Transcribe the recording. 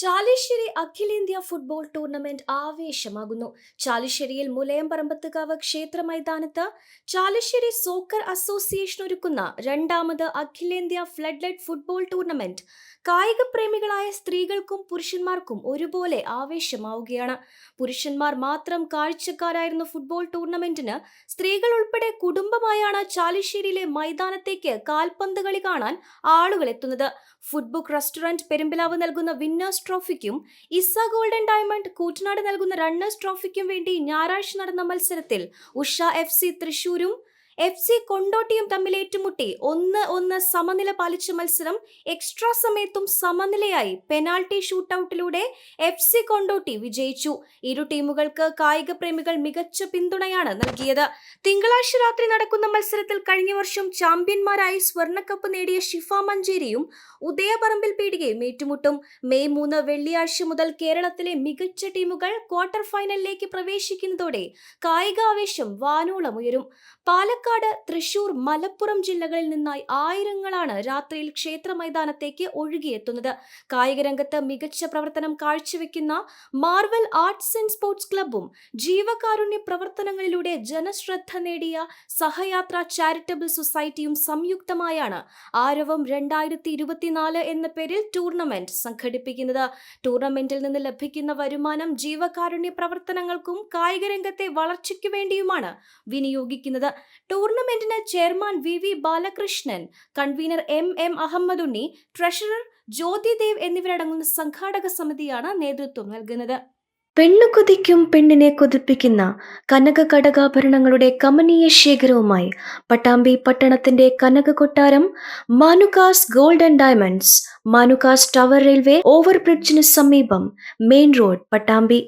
ചാലിശ്ശേരി അഖിലേന്ത്യാ football tournament ആവേശമാകുന്നു. ചാലിശ്ശേരിയിൽ മുലയംപറമ്പത്തുകാവ് ക്ഷേത്ര മൈതാനത്ത് ചാലിശ്ശേരി സോക്കർ അസോസിയേഷൻ ഒരുക്കുന്ന രണ്ടാമത് അഖിലേന്ത്യാ ലൈറ്റ് ഫുട്ബോൾ ടൂർണമെന്റ്. കായിക പ്രേമികളായ സ്ത്രീകൾക്കും പുരുഷന്മാർക്കും ഒരുപോലെ ആവേശമാവുകയാണ്. പുരുഷന്മാർ മാത്രം കാഴ്ചക്കാരായിരുന്ന ഫുട്ബോൾ ടൂർണമെന്റിന് സ്ത്രീകൾ ഉൾപ്പെടെ കുടുംബമായാണ് ചാലിശ്ശേരിയിലെ മൈതാനത്തേക്ക് കാൽപന്ത് കളി കാണാൻ ആളുകൾ എത്തുന്നത് ഫുട്ബുക്ക് റെസ്റ്റോറന്റ് പെരുമ്പിലാവ് നൽകുന്ന വിന്നേഴ്സ് ട്രോഫിക്കും ഇസ ഗോൾഡൻ ഡയമണ്ട് കൂറ്റനാട് നൽകുന്ന റണ്ണേഴ്സ് ട്രോഫിക്കും വേണ്ടി ഞായറാഴ്ച നടന്ന മത്സരത്തിൽ ഉഷ എഫ് സി തൃശൂരും എഫ് സി കൊണ്ടോട്ടിയും തമ്മിൽ ഏറ്റുമുട്ടി. ഒന്ന് ഒന്ന് സമനില പാലിച്ച മത്സരം എക്സ്ട്രാ സമയത്തും സമനിലയായി പെനാൾട്ടി ഷൂട്ടൌട്ടിലൂടെ എഫ് സി കൊണ്ടോട്ടി വിജയിച്ചു. ഇരു ടീമുകൾക്ക് കായിക പ്രേമികൾ മികച്ച പിന്തുണയാണ് നൽകിയത്. തിങ്കളാഴ്ച രാത്രി നടക്കുന്ന മത്സരത്തിൽ കഴിഞ്ഞ വർഷം ചാമ്പ്യന്മാരായി സ്വർണക്കപ്പ് നേടിയ ഷിഫ മഞ്ചേരിയും ഉദയപറമ്പിൽ പീടികയും ഏറ്റുമുട്ടും. മെയ് മൂന്ന് വെള്ളിയാഴ്ച മുതൽ കേരളത്തിലെ മികച്ച ടീമുകൾ ക്വാർട്ടർ ഫൈനലിലേക്ക് പ്രവേശിക്കുന്നതോടെ കായികാവേശം വാനോളമുയരും പാലക്കാട് തൃശൂർ മലപ്പുറം ജില്ലകളിൽ നിന്നായി ആയിരങ്ങളാണ് രാത്രിയിൽ ക്ഷേത്ര മൈതാനത്തേക്ക് ഒഴുകിയെത്തുന്നത്. കായിക രംഗത്ത് മികച്ച പ്രവർത്തനം കാഴ്ചവെക്കുന്ന മാർവൽ ആർട്സ് ആൻഡ് സ്പോർട്സ് ക്ലബും ജീവകാരുണ്യ പ്രവർത്തനങ്ങളിലൂടെ ജനശ്രദ്ധ നേടിയ സഹയാത്ര ചാരിറ്റബിൾ സൊസൈറ്റിയും സംയുക്തമായാണ് ആരവം രണ്ടായിരത്തി ഇരുപത്തിനാല് എന്ന പേരിൽ ടൂർണമെന്റ് സംഘടിപ്പിക്കുന്നത്. ടൂർണമെന്റിൽ നിന്ന് ലഭിക്കുന്ന വരുമാനം ജീവകാരുണ്യ പ്രവർത്തനങ്ങൾക്കും കായിക രംഗത്തെ വളർച്ചയ്ക്കു വേണ്ടിയുമാണ് വിനിയോഗിക്കുന്നത്. ടൂർണമെന്റിന് chairman V V Balakrishnan convener M M Ahammedunni treasurer Jyothi Dev എന്നിവരടങ്ങുന്ന സംഘാടക സമിതിയാണ് നേതൃത്വം നൽകുന്നത്. പെണ്ണു കൊതിക്കും പെണ്ണിനെ കൊതിപ്പിക്കുന്ന കനക കടകാഭരണങ്ങളുടെ കമനീയ ശേഖരവുമായി പട്ടാമ്പി പട്ടണത്തിന്റെ കനക കൊട്ടാരം Manukas gold and diamonds Manukas tower railway ഓവർബ്രിഡ്ജിന് സമീപം മെയിൻ റോഡ് പട്ടാമ്പി.